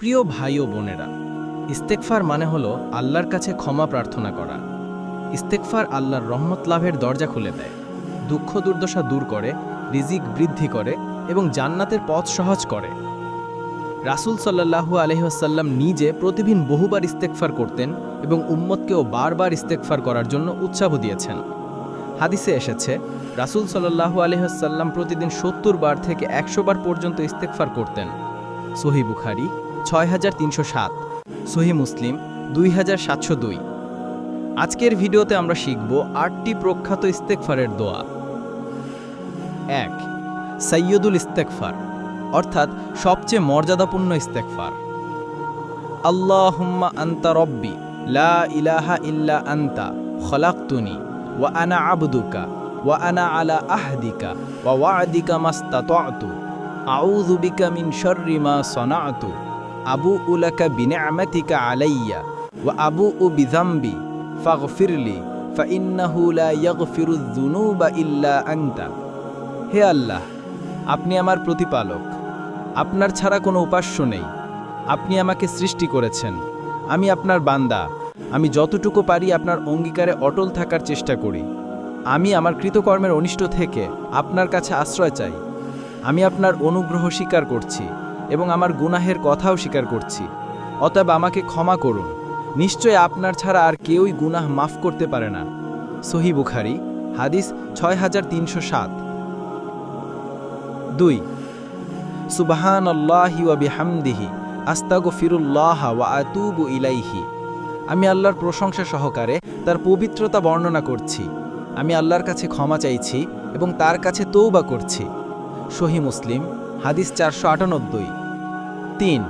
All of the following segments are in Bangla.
প্রিয় ভাই ও বোনেরা ইস্তেকফার মানে হলো আল্লাহর কাছে ক্ষমা প্রার্থনা করা। ইস্তেকফার আল্লাহর রহমত লাভের দরজা খুলে দেয়, দুঃখ দুর্দশা দূর করে, রিজিক বৃদ্ধি করে এবং জান্নাতের পথ সহজ করে। রাসূল সাল্লাল্লাহু আলহিহাসাল্লাম নিজে প্রতিদিন বহুবার ইস্তেকফার করতেন এবং উম্মতকেও বারবার ইস্তেকফার করার জন্য উৎসাহ দিয়েছেন। হাদিসে এসেছে, রাসূল সাল্লাল্লাহু আলহিহাসাল্লাম প্রতিদিন সত্তর বার থেকে একশো বার পর্যন্ত ইস্তেকফার করতেন। সহি বুখারি ছয় হাজার তিনশো সাত, সহি মুসলিম দুই হাজার সাতশো দুই। আজকের ভিডিওতে আমরা শিখব আটটি প্রখ্যাত ইস্তেকফারের দোয়া। এক সৈয়দুল ইস্তেকফার অর্থাৎ সবচেয়ে মর্যাদাপূর্ণ ইস্তেকফার আল্লাহুম্মা আন্তা রব্বি, লা ইলাহা ইল্লা আন্তা, খলাকতুনি, ওয়া আনা আবদুকা, ওয়া আনা আলা আহদিকা, ওয়া ওয়াদিকা মাস্তাতআতু আউযু বিকা মিন শাররি মা সানাআতু আবু উলাকা বিনিআমাতিকা আলাইয়া ও আবু উ বিযামবি, ফাগফিরলি, ফাইন্নাহু লা ইয়াগফিরু যুনুবা ইল্লা আনতা। হে আল্লাহ, আপনি আমার প্রতিপালক। আপনার ছাড়া কোনো উপাস্য নেই। আপনি আমাকে সৃষ্টি করেছেন। আমি আপনার বান্দা। আমি যতটুকু পারি আপনার অঙ্গীকারে অটল থাকার চেষ্টা করি। আমি আমার কৃতকর্মের অনিষ্ট থেকে আপনার কাছে আশ্রয় চাই। আমি আপনার অনুগ্রহ স্বীকার করছি। এবং আমার গুনাহের কথাও স্বীকার করছি। অতএব আমাকে ক্ষমা করুন। নিশ্চয় আপনার ছাড়া আর কেউই গুনাহ মাফ করতে পারে না। সহি বুখারি, হাদিস ছয় হাজার তিনশো সাত। দুই সুবাহান আল্লাহি ওয়া বিহামদিহি আস্তাগো ফিরুল্লাহ ওয়া আতুবু ইলাইহি। আমি আল্লাহর প্রশংসা সহকারে তার পবিত্রতা বর্ণনা করছি। আমি আল্লাহর কাছে ক্ষমা চাইছি এবং তার কাছে তৌবা করছি। সহি মুসলিম, হাদিস চারশো আটানব্বই। তিন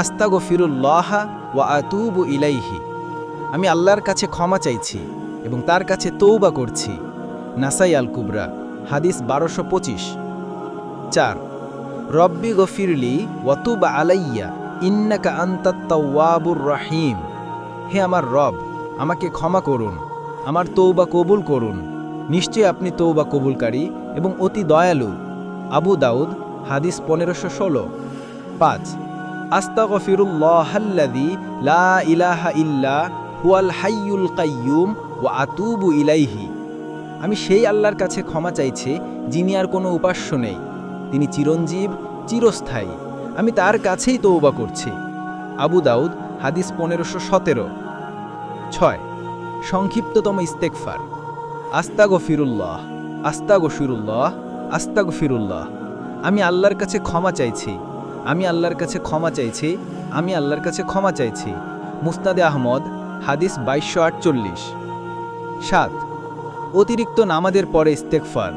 আস্তাগো ফিরুল্লাহ ওয়া আতুবু ইলাইহি। আমি আল্লাহর কাছে ক্ষমা চাইছি এবং তার কাছে তৌবা করছি। নাসাই আল কুবরা হাদিস বারোশো পঁচিশ। চার, রব্বি গফিরলি ওয়াতুবা আলাইয়া, ইন্নাকা আন্তাত্তাওয়াবুর রাহিম। হে আমার রব, আমাকে ক্ষমা করুন, আমার তৌবা কবুল করুন। নিশ্চয়ই আপনি তৌবা কবুলকারী এবং অতি দয়ালু। আবু দাউদ, হাদিস পনেরোশো ষোলো। পাঁচ লা কাইয়ুম আতুবু ইলাইহি। আমি সেই আল্লাহর কাছে ক্ষমা চাইছি, যিনি আর কোনো উপাস্য নেই। তিনি চিরঞ্জীব, চিরস্থায়ী। আমি তার কাছেই তৌবা করছি। আবু দাউদ, হাদিস পনেরোশো সতেরো। ছয়, সংক্ষিপ্ততম ইস্তেকফার আস্তাগো ফিরুল্লাহ আস্তাগো ফিরুল্লাহ আস্তাগো ফিরুল্লাহ আমি আল্লাহর কাছে ক্ষমা চাইছি আমি আল্লাহর কাছে ক্ষমা চাইছি, আমি আল্লাহর কাছে ক্ষমা চাইছি। মুস্তাদে আহমদ, হাদিস বাইশশো আটচল্লিশ। সাত, অতিরিক্ত নামাদের পরে ইস্তেকফার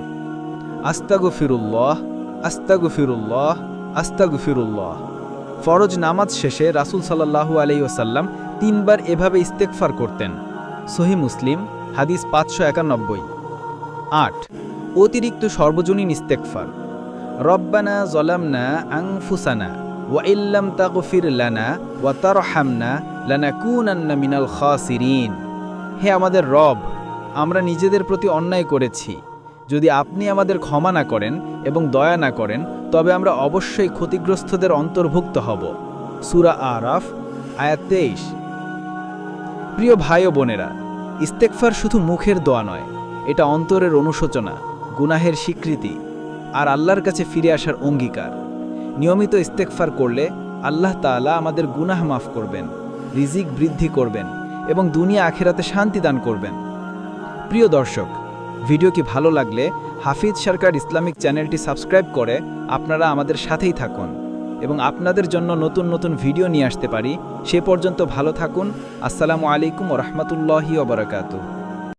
আস্তাগো ফিরুল্লাহ আস্তাগু ফিরুল্লাহ আস্তাগু ফিরুল্লাহ ফরজ নামাজ শেষে রাসুল সাল্লাহু আলাই ওসাল্লাম তিনবার এভাবে ইস্তেকফার করতেন। সহি মুসলিম, হাদিস পাঁচশো একানব্বই। আট, অতিরিক্ত সর্বজনীন ইস্তেকফার রব্বানা জলামনা আংফুসানা ওয়া ইল্লাম তাগফির লানা ওয়া তারহামনা লানা কুনান্না মিনাল খাসিরিন। হে আমাদের রব, আমরা নিজেদের প্রতি অন্যায় করেছি। যদি আপনি আমাদের ক্ষমা না করেন এবং দয়া না করেন, তবে আমরা অবশ্যই ক্ষতিগ্রস্তদের অন্তর্ভুক্ত হব। সুরা আরাফ, আয়াত তেইশ। প্রিয় ভাই ও বোনেরা ইস্তেকফার শুধু মুখের দোয়া নয়, এটা অন্তরের অনুশোচনা, গুনাহের স্বীকৃতি। আর আল্লাহর কাছে ফিরে আসার অঙ্গীকার। নিয়মিত ইস্তেকফার করলে আল্লাহ তাআলা আমাদের গুনাহ মাফ করবেন, রিজিক বৃদ্ধি করবেন এবং দুনিয়া আখেরাতে শান্তি দান করবেন। প্রিয় দর্শক, ভিডিও কি ভালো লাগলে হাফিজ সরকার ইসলামিক চ্যানেলটি সাবস্ক্রাইব করে আপনারা আমাদের সাথেই থাকুন এবং আপনাদের জন্য নতুন নতুন ভিডিও নিয়ে আসতে পারি। সে পর্যন্ত ভালো থাকুন। আসসালামু আলাইকুম রহমতুল্লাহি ওবরাকাতু